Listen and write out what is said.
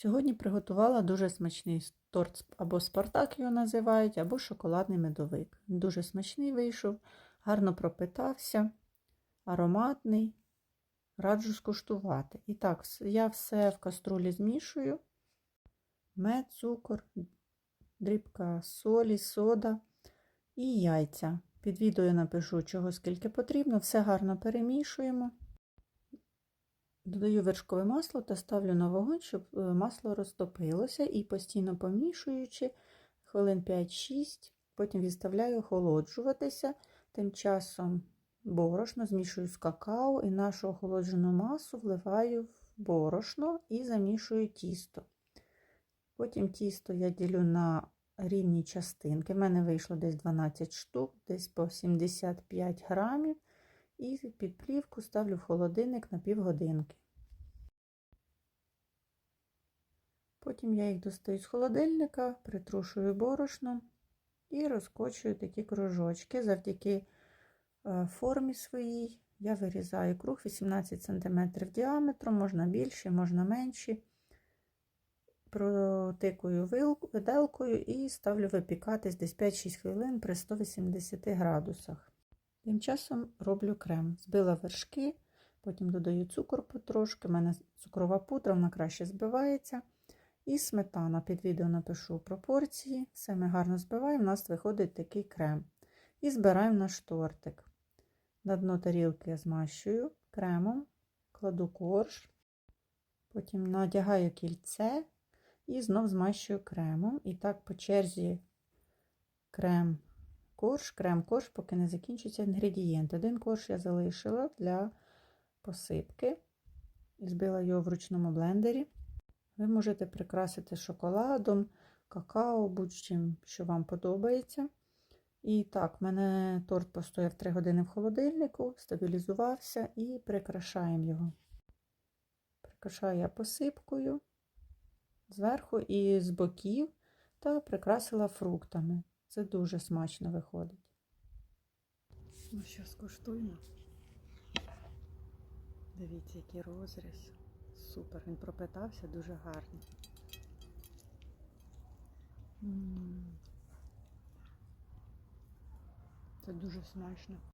Сьогодні приготувала дуже смачний торт або Спартак його називають, або шоколадний медовик. Дуже смачний вийшов, гарно пропитався, ароматний. Раджу скуштувати. І так, я все в каструлі змішую: мед, цукор, дрібка солі, сода і яйця. Під відео напишу, чого скільки потрібно, все гарно перемішуємо. Додаю вершкове масло та ставлю на вогонь, щоб е, масло розтопилося і постійно помішуючи хвилин 5-6, потім відставляю охолоджуватися. Тим часом борошно змішую з какао і нашу охолоджену масу вливаю в борошно і замішую тісто. Потім тісто я ділю на рівні частинки. У мене вийшло десь 12 штук, десь по 75 грамів. І під плівку ставлю в холодильник на півгодинки. Потім я їх достаю з холодильника, притрушую борошном і розкочую такі кружочки. Завдяки формі своїй я вирізаю круг 18 см діаметром, можна більше, можна менші. Протикую виделкою і ставлю випікатись десь 5-6 хвилин при 180 градусах. Тим часом роблю крем. Збила вершки, потім додаю цукор потрошки. У мене цукрова пудра, вона краще збивається. І сметана. Під відео напишу пропорції. Все ми гарно збиваємо, у нас виходить такий крем. І збираємо наш тортик. На дно тарілки я змащую кремом, кладу корж, потім надягаю кільце і знов змащую кремом. І так по черзі крем корж, крем-корж, поки не закінчаться інгредієнти. Один корж я залишила для посипки. Збила його в ручному блендері. Ви можете прикрасити шоколадом, какао, будь-чим, що вам подобається. І так, в мене торт постояв 3 години в холодильнику, стабілізувався і прикрашаємо його. Прикрашаю я посипкою зверху і з боків та прикрасила фруктами. Це дуже смачно виходить. Ну що, скуштуємо. Дивіться, який розріз. Супер, він пропитався дуже гарно. Це дуже смачно.